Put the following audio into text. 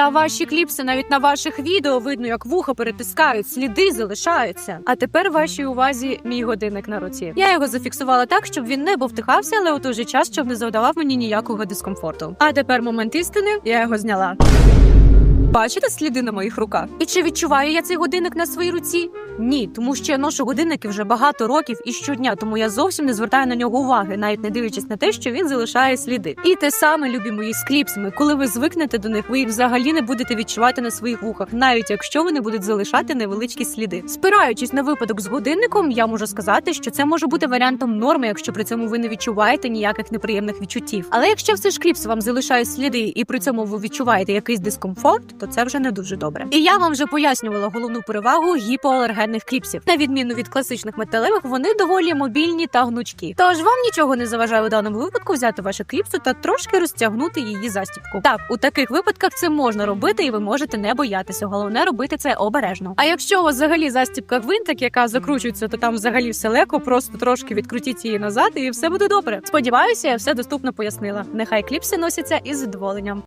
Та ваші кліпси навіть на ваших відео видно, як вуха перетискають, сліди залишаються. А тепер вашій увазі мій годинник на руці. Я його зафіксувала так, щоб він не бовтихався, але у той же час, щоб не завдавав мені ніякого дискомфорту. А тепер момент істини, я його зняла. Бачите сліди на моїх руках? І чи відчуваю я цей годинник на своїй руці? Ні, тому що я ношу годинники вже багато років і щодня, тому я зовсім не звертаю на нього уваги, навіть не дивлячись на те, що він залишає сліди. І те саме, любі мої з кліпсами. Коли ви звикнете до них, ви їх взагалі не будете відчувати на своїх вухах, навіть якщо вони будуть залишати невеличкі сліди. Спираючись на випадок з годинником, я можу сказати, що це може бути варіантом норми, якщо при цьому ви не відчуваєте ніяких неприємних відчуттів. Але якщо все ж кліпс вам залишає сліди, і при цьому ви відчуваєте якийсь дискомфорт, то це вже не дуже добре. І я вам вже пояснювала головну перевагу гіпоалергенних кліпсів. На відміну від класичних металевих, вони доволі мобільні та гнучкі. Тож вам нічого не заважає у даному випадку взяти вашу кліпсу та трошки розтягнути її застібку. Так, у таких випадках це можна робити, і ви можете не боятися. Головне робити це обережно. А якщо у вас взагалі застібка гвинтик, яка закручується, то там взагалі все легко, просто трошки відкрутіть її назад, і все буде добре. Сподіваюся, я все доступно пояснила. Нехай кліпси носяться із задоволенням.